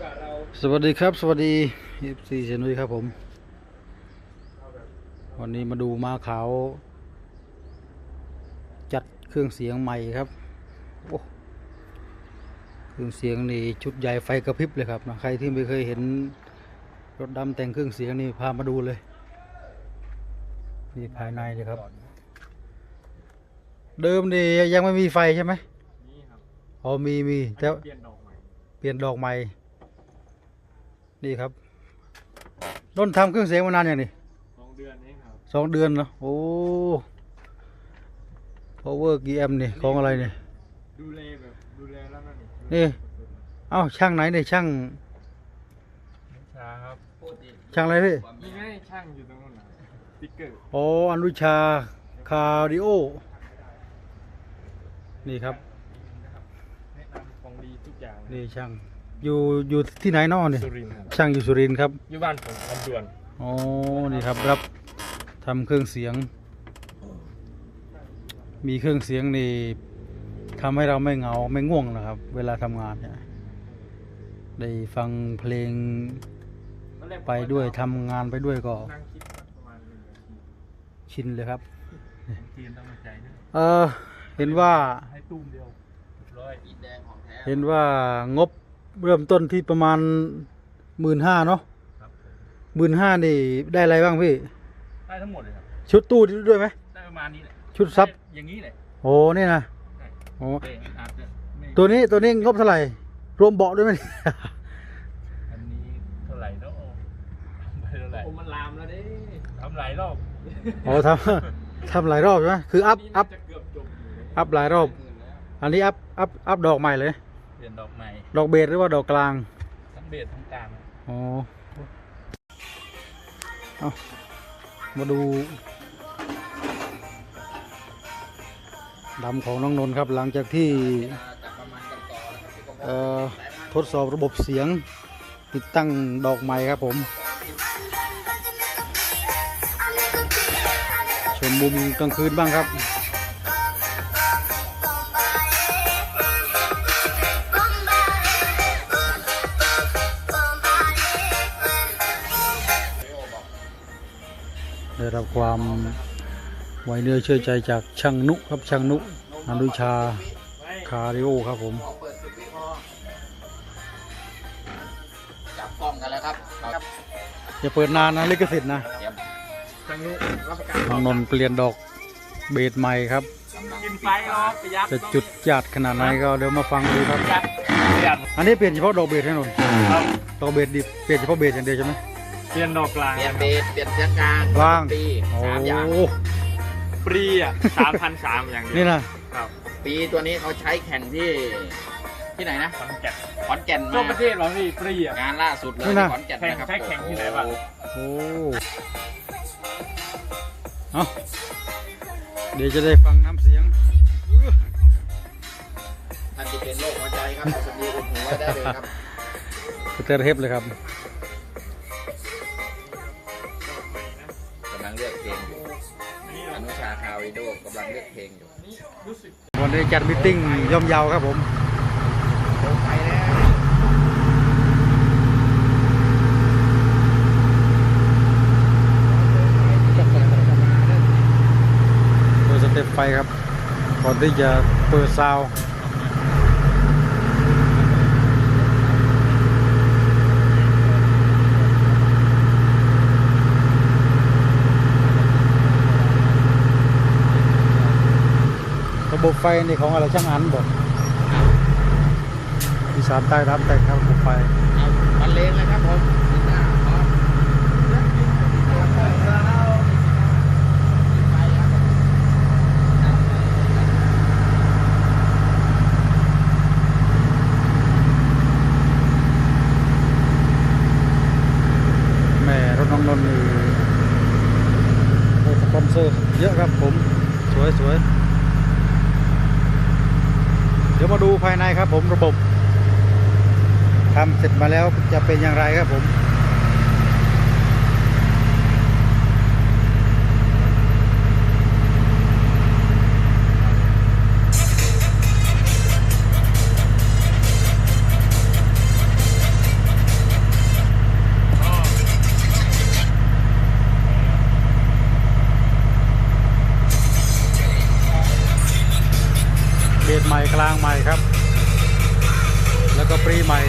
กว่าเราสวัสดีครับสวัสดีเอฟซีเชนุยครับผม วันนี้มาดูม้าขาว จัดเครื่องเสียงใหม่ครับโอ้เครื่องเสียงนี่ชุดใหญ่ไฟกระพริบเลยครับนะใครที่ไม่เคยเห็นรถดำแต่งเครื่องเสียงนี่พามาดูเลยนี่ภายในเลยครับ เดิมนี่ยังไม่มีไฟใช่ไหมนี่ครับอ๋อมีมีแต่เปลี่ยนดอกใหม่เปลี่ย นดอกใหม่นี่ครับต้นทำเครื่องเสียงมานานอย่างนี้สองเดือนเองครับสองเดือนเนาะโอ้ power GM นี่ของอะไรเนี่ยดูแลแบบดูแลแล้วนั่นนี่เอ้าช่างไหนเนี่ยช่างชาครับช่างอะไรพี่นี่ไงช่างอยู่ตรงนู้นนะสติ๊กเกอร์อ๋ออนุชาคาร์ดิโอนี่ครับแนะนำของดีทุกอย่างนี่ช่าง อยู่อยู่ที่ไหนเนอเนี่ยสุรินทร์ครับช่างอยู่สุรินทร์ครับอยู่บ้านผมลำดวนอ๋อนี่ครับรับทำเครื่องเสียง มีเครื่องเสียงนี่ทำให้เราไม่เหงาไม่ง่วงนะครับ เวลาทำงานเนี่ยได้ฟังเพลงไปด้วยทำงานไปด้วยก็นั่งคิดประมาณหนึ่งนาทีชินเลยครับทีมต้องมาใจนะเออเห็นว่าให้ตุ้มเดียวร้อยเห็นว่างบ เริ่มต้นที่ประมาณหมื่นห้าเนาะครับหมื่นห้านี่ได้อะไรบ้างพี่ ได้ทั้งหมดเลยครับ ชุดตู้ด้วยไหม ได้ประมาณนี้แหละชุดซับ ได้อย่างนี้แหละโอ้นี่นะใช่โอ้แต่อาจจะไม่ตัวนี้ตัวนี้งบเท่าไหร่ รวมเบาะด้วยไหม อันนี้เท่าไหร่เนาะทำไปเท่าไหร่โอ้มันลามแล้วเด้ทำหลายรอบโอ้ทำทำหลายรอบใช่ไหมคืออัพอัพจะเกือบจบอยู่เลยอัพหลายรอบ หมื่นแล้วอันนี้อัพอัพอัพดอกใหม่เลยเป ลี่ยนดอกใหม่ ดอกเบสหรือว่าดอกกลาง ทั้งเบสทั้งกลาง อ๋อ เอามาดูดำของน้องนนท์ครับ หลังจากที่เอ่อทดสอบระบบเสียง ติดตั้งดอกใหม่ครับผม ชมมุมกลางคืนบ้างครับ ได้รับความไว้เนื้อเชื่อใจจากช่างนุครับช่างนุอนุชาคาริโอครับผมจับกล้องกันแล้วครับครับอย่าเปิดนานนะลิขสิทธิ์นะทางนู้นรับประกันน้องนนท์เปลี่ยนดอกเบสใหม่ครับกินไฟรอประหยัดจะจุดจัดขนาดไหนก็เดี๋ยวมาฟังดูครับประหยัดประหยัดอันนี้เปลี่ยนเฉพาะดอกเบสให้นนท์ครับดอกเบสดิเปลี่ยนเฉพาะเบสอย่างเดียวใช่ไหม เปลี่ยนดอกกลางเปลี่ยนเบสเปลี่ยนเสียงกลางว่าง ปีโอ้สามอย่างฟรีอะสามพันสามอย่างเดียวนี่นะ ครับปีตัวนี้เขาใช้แข่งที่ที่ไหนนะขอนแก่นขอนแก่นทั่วมาประเทศเหรอพี่ฟรีอะ งานล่าสุดเลยนี่นะขอนแก่นนะครับแข่งใช้แข่งที่ไหนบ้าง โอ้โโอ้เอาเดี๋ยวจะได้ฟังน้ำเสียง ท่านที่เป็นโรคหัวใจครับสวัสดีคุณหูไว้ได้เลยครับ สเตอร์เทปเลยครับ ริโดกำลังเลือกเพลงอยู่วันนี้จัดมิทติ้งย่อมเยาวครับผมไปแล้วเปิดสเต็ปไฟครับ ก่อนที่จะเปิดซาวด์ระบบ ไฟนี่ของอะไรช่างอันบอกอีสานใต้รับแต่งครับระบบไฟเอาบรรเลงเลยครับผมกีตาร์พร้อมแม่รถน้องนนท์นี่ได้สปอนเซอร์เยอะครับผม สวยสวยเดี๋ยวมาดูภายในครับผมระบบทำเสร็จมาแล้วจะเป็นอย่างไรครับผม ดใหม่กลางใหม่ครับ แล้วก็ปรีใหม่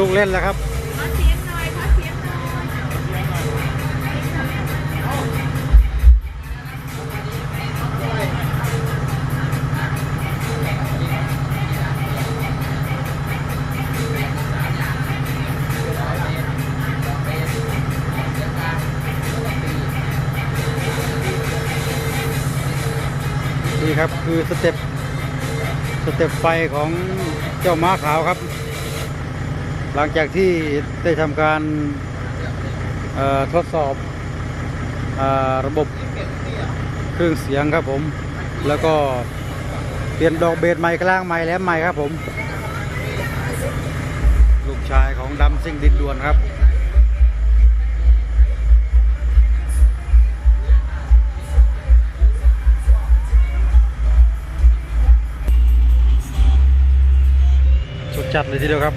ลูกเล่นแล้วครับนี่ครับคือสเต็ปสเต็ปไฟของเจ้าม้าขาวครับ หลังจากที่ได้ทำการทดสอบอระบบเครื่องเสียงครับผม แล้วก็เปลี่ยนดอกเบสใหม่กลางใหม่แหลมใหม่ครับผม ลูกชายของดำซิ่งดินดวนครับสุดจัดเลยทีเดียวครับ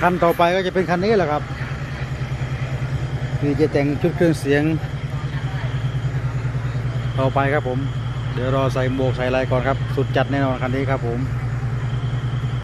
คันต่อไปก็จะเป็นคันนี้แหละครับนี่จะแต่งชุดเครื่องเสียง ต่อไปครับผม เดี๋ยวรอใส่หมวกใส่ลายก่อนครับ สุดจัดแน่นอนคันนี้ครับผม